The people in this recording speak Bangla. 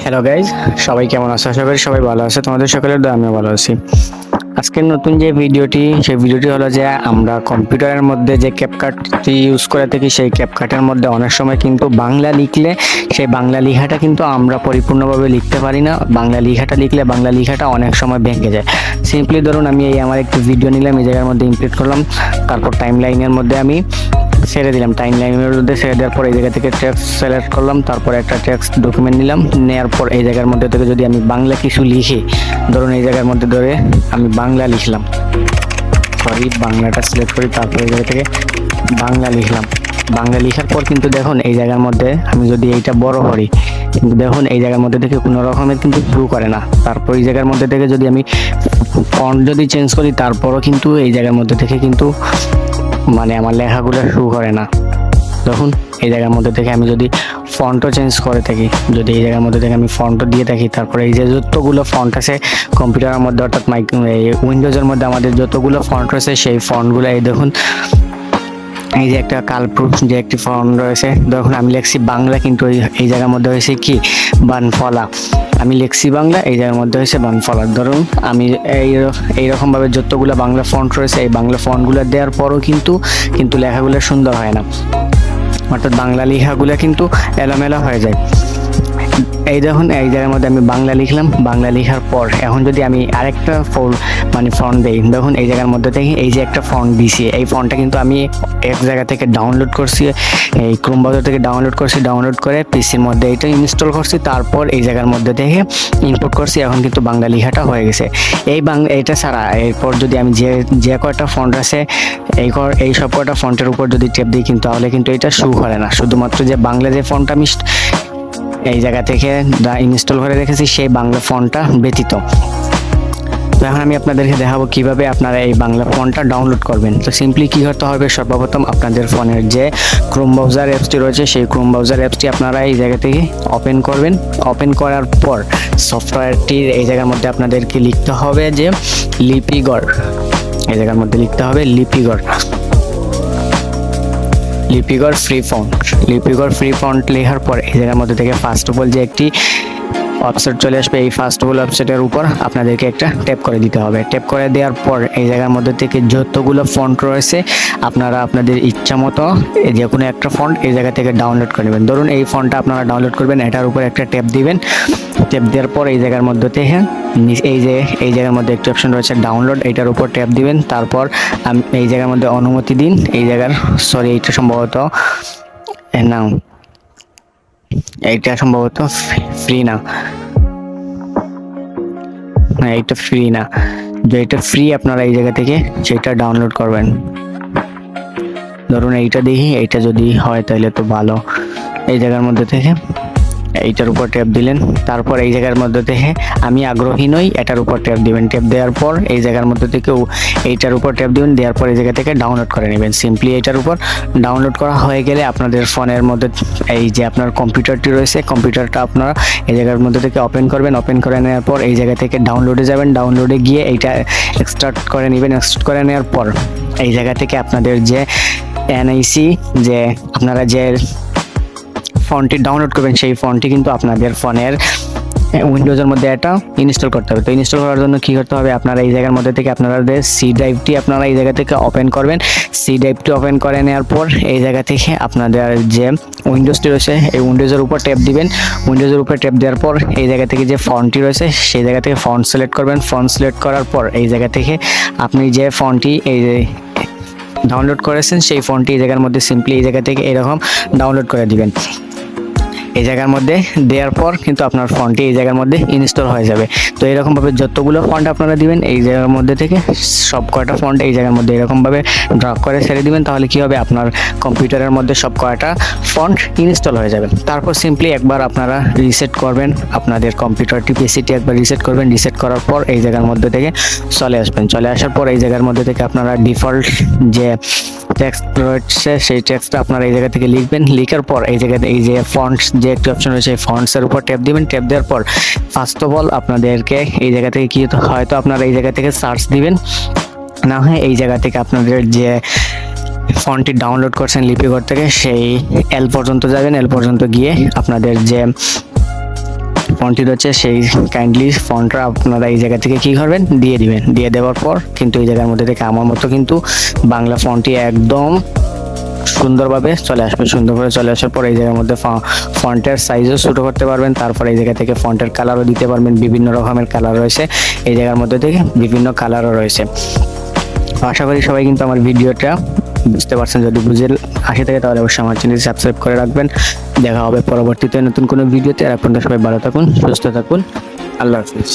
হ্যালো গাইজ সবাই কেমন আছো? আশা করি সবাই ভালো আছে। তোমাদের সকলের আমিও ভালো আছি। আজকের নতুন যে ভিডিওটি, সেই ভিডিওটি হলো যে আমরা কম্পিউটারের মধ্যে যে ক্যাপকাটটি ইউজ করে থাকি, সেই ক্যাপকাটের মধ্যে অনেক সময় কিন্তু বাংলা লিখলে, সেই বাংলা লেখাটা কিন্তু আমরা পরিপূর্ণভাবে লিখতে পারি না। বাংলা লেখাটা লিখলে বাংলা লেখাটা অনেক সময় ভেঙে যায়। সিম্পলি ধরুন, আমি এই আমার একটি ভিডিও নিলাম, এই জায়গার মধ্যে ইমপ্লিট করলাম। তারপর টাইম লাইনের মধ্যে আমি ছেড়ে দিলাম টাইম লাইনের মধ্যে ছেড়ে দেওয়ার পর এই জায়গা থেকে টেক্সট সিলেক্ট করলাম, তারপর একটা টেক্সট ডকুমেন্ট নিলাম নেওয়ার পর এই জায়গার মধ্যে থেকে যদি আমি বাংলা কিছু লিখি, ধরুন এই জায়গার মধ্যে ধরে আমি বাংলা লিখলাম। সরি বাংলাটা সিলেক্ট করি, তারপর এই জায়গা থেকে বাংলা লিখলাম। বাংলা লেখার পর কিন্তু দেখুন, এই জায়গার মধ্যে আমি যদি এইটা বড় করি, কিন্তু দেখুন, এই জায়গার মধ্যে থেকে কোনো রকমের কিন্তু শুরু করে না। তারপর এই জায়গার মধ্যে থেকে যদি আমি ফন্ট যদি চেঞ্জ করি, তারপরও কিন্তু এই জায়গার মধ্যে থেকে কিন্তু মানে আমার লেখাগুলো শুরু করে না। দেখুন, এই জায়গার মধ্যে থেকে আমি যদি ফন্টও চেঞ্জ করে থাকি, যদি এই জায়গার মধ্যে থেকে আমি ফন্টও দিয়ে থাকি, তারপরে এই যে যতগুলো ফন্ট আছে কম্পিউটারের মধ্যে অর্থাৎ মাইক উইন্ডোজের মধ্যে আমাদের যতগুলো ফন্ট রয়েছে, সেই ফন্টগুলো এই দেখুন এই যে একটা কালপ্রুফ যে একটি ফর্ম রয়েছে, দেখুন আমি লিখছি বাংলা কিন্তু এই এই জায়গার মধ্যে হয়েছে কি? বানফলা। আমি লিখছি বাংলা, এই জায়গার মধ্যে হয়েছে বানফলা। ধরুন আমি এই এইরকমভাবে যতগুলো বাংলা ফন্ট রয়েছে, এই বাংলা ফন্টগুলো দেওয়ার পরও কিন্তু কিন্তু লেখাগুলো সুন্দর হয় না। অর্থাৎ বাংলা লেখাগুলো কিন্তু এলোমেলা হয়ে যায়। এই দেখুন, এই জায়গার মধ্যে আমি বাংলা লিখলাম। বাংলা লেখার পর এখন যদি আমি আরেকটা ফোর মানে ফন্ট দেই, দেখুন, এই জায়গার মধ্যে থেকে এই যে একটা ফন্ট দিছি। এই ফন্টটা কিন্তু আমি এক জায়গা থেকে ডাউনলোড করছি, এই ক্রোম ব্রাউজার থেকে ডাউনলোড করছি ডাউনলোড করে পিসির মধ্যে এটা ইনস্টল করছি, তারপর এই জায়গার মধ্যে থেকে ইনপুট করছি, এখন কিন্তু বাংলা লেখাটা হয়ে গেছে। এই বাংলা এইটা ছাড়া, এরপর যদি আমি যে যে কয়টা ফন্ট আছে, এই এই সব কয়টা ফন্টের উপর যদি টেপ দিই, কিন্তু তাহলে কিন্তু এটা শু করে না। শুধুমাত্র যে বাংলা যে ফন্টটা আমি এই জায়গা থেকে ইনস্টল করে রেখেছি সেই বাংলা ফোনটা ব্যতীত। তো এখন আমি আপনাদেরকে দেখাবো কীভাবে আপনারা এই বাংলা ফোনটা ডাউনলোড করবেন। তো সিম্পলি কি করতে হবে? সর্বপ্রথম আপনাদের ফোনের যে ক্রোম ব্রাউজার অ্যাপসটি রয়েছে, সেই ক্রোম ব্রাউজার অ্যাপসটি আপনারা এই জায়গা থেকে ওপেন করবেন। ওপেন করার পর সফটওয়্যারটির এই জায়গার মধ্যে আপনাদেরকে লিখতে হবে যে লিপিগড়। এই জায়গার মধ্যে লিখতে হবে Lipighor. Lipighor free font Lipighor free font লেখার পর এই জায়গার মধ্যে থেকে ফার্স্ট অফ অল যে একটি ওয়েবসাইট চলে আসবে, এই ফার্স্ট অফ অল ওয়েবসাইটের উপর আপনাদেরকে একটা ট্যাপ করে দিতে হবে। ট্যাপ করে দেওয়ার পর এই জায়গার মধ্যে থেকে যতগুলো ফন্ট রয়েছে, আপনারা আপনাদের ইচ্ছা মতো যে কোনো একটা ফন্ট এই জায়গা থেকে ডাউনলোড করে নেবেন। ধরুন এই ফন্টটা আপনারা ডাউনলোড করবেন, এটার উপর একটা ট্যাপ দিবেন। ট্যাপ দেওয়ার পর এই জায়গার মধ্যে থেকে এই যে, এই জায়গার মধ্যে একটি অপশন রয়েছে ডাউনলোড এইটার উপর ট্যাপ দিবেন। তারপর এই জায়গার মধ্যে অনুমতি দিন। এই জায়গার সরি এইটা সম্ভবত না এইটা সম্ভবত ফ্রি না। এইটা ফ্রি না। যে এটা ফ্রি আপনারা এই জায়গা থেকে সেটা ডাউনলোড করবেন। ধরুন এইটা দেখি, এইটা যদি হয় তাহলে তো ভালো। এই জায়গার মধ্যে থেকে এইটার উপর ট্যাপ দিলেন। তারপর এই জায়গার মধ্যে থেকে আমি আগ্রহী নই, এটার উপর ট্যাপ দিবেন। ট্যাপ দেওয়ার পর এই জায়গার মধ্যে থেকেও এইটার উপর ট্যাপ দিবেন, দেওয়ার পর এই জায়গা থেকে ডাউনলোড করে নেবেন। সিম্পলি এইটার উপর ডাউনলোড করা হয়ে গেলে আপনাদের ফোনের মধ্যে এই যে আপনার কম্পিউটারটি রয়েছে, কম্পিউটারটা আপনারা এই জায়গার মধ্যে থেকে ওপেন করবেন। ওপেন করে নেওয়ার পর এই জায়গা থেকে ডাউনলোডে যাবেন। ডাউনলোডে গিয়ে এইটা এক্সট্রাক্ট করে নেবেন। এক্সট্রাক্ট করে নেওয়ার পর এই জায়গা থেকে আপনাদের যে এনআইসি যে আপনারা যে ফোনটি ডাউনলোড করবেন, সেই ফোনটি কিন্তু আপনাদের ফোনের উইন্ডোজের মধ্যে এটা ইনস্টল করতে হবে। তো ইনস্টল করার জন্য কি করতে হবে? আপনারা এই জায়গার মধ্যে থেকে আপনাদের সি ড্রাইভটি আপনারা এই জায়গা থেকে ওপেন করবেন। সি ড্রাইভটি ওপেন করে নেওয়ার পর এই জায়গা থেকে আপনাদের যে উইন্ডোজটি রয়েছে, এই উইন্ডোজের উপর ট্যাপ দিবেন। উইন্ডোজের উপর ট্যাপ দেওয়ার পর এই জায়গা থেকে যে ফন্টটি রয়েছে, সেই জায়গা থেকে ফন্ট সিলেক্ট করবেন। ফন্ট সিলেক্ট করার পর এই জায়গা থেকে আপনি যে ফন্টটি এই ডাউনলোড করেছেন, সেই ফোনটি এই জায়গার মধ্যে সিম্পলি এই জায়গা থেকে এরকম ডাউনলোড করে দিবেন। এই জায়গার মধ্যে দেওয়ার পর কিন্তু আপনার ফন্টটি এই জায়গার মধ্যে ইনস্টল হয়ে যাবে। তো এরকমভাবে যতগুলো ফন্ট আপনারা দিবেন, এই জায়গার মধ্যে থেকে সব কয়টা ফন্ট এই জায়গার মধ্যে এরকমভাবে ড্রপ করে ছেড়ে দিবেন, তাহলে কি হবে? আপনার কম্পিউটারের মধ্যে সব কয়টা ফন্ট ইনস্টল হয়ে যাবে। তারপর সিম্পলি একবার আপনারা রিসেট করবেন, আপনাদের কম্পিউটারটি পিসিটি একবার রিসেট করবেন। রিসেট করার পর এই জায়গার মধ্যে থেকে চলে আসবেন। চলে আসার পর এই জায়গার মধ্যে থেকে আপনারা ডিফল্ট যে টেক্সট রয়েছে, সেই টেক্সটটা আপনারা এই জায়গা থেকে লিখবেন। লিখার পর এই জায়গাতে এই যে ফন্টস যে একটি অপশন রয়েছে ফন্টসের উপর ট্যাপ দিবেন। ট্যাপ দেওয়ার পর ফার্স্ট অফ অল আপনাদেরকে এই জায়গা থেকে কি হয়তো আপনারা এই জায়গা থেকে সার্চ দিবেন। না হয় এই জায়গা থেকে আপনাদের যে ফন্টটি ডাউনলোড করছেন লিপিঘর থেকে, সেই এল পর্যন্ত যাবেন। এল পর্যন্ত গিয়ে আপনাদের যে ফন্টটি রয়েছে, সেই কাইন্ডলি ফন্টটা আপনারা এই জায়গা থেকে কি করবেন? দিয়ে দিবেন। দিয়ে দেওয়ার পর কিন্তু এই জায়গার মধ্যে থেকে আমার মতো কিন্তু বাংলা ফন্টটি একদম সুন্দরভাবে চলে আসবে। সুন্দরভাবে চলে আসার পর এই জায়গার মধ্যে ফন্টের সাইজও ছোটো করতে পারবেন। তারপর এই জায়গা থেকে ফন্টের কালারও দিতে পারবেন। বিভিন্ন রকমের কালার রয়েছে। এই জায়গার মধ্যে থেকে বিভিন্ন কালারও রয়েছে। আশা করি সবাই কিন্তু আমার ভিডিওটা বুঝতে পারছেন। যদি বুঝে আসে থাকে, তাহলে অবশ্যই আমার চ্যানেল সাবস্ক্রাইব করে রাখবেন। দেখা হবে পরবর্তীতে নতুন কোনো ভিডিওতে। আর এখন সবাই ভালো থাকুন, সুস্থ থাকুন। আল্লাহ হাফিজ।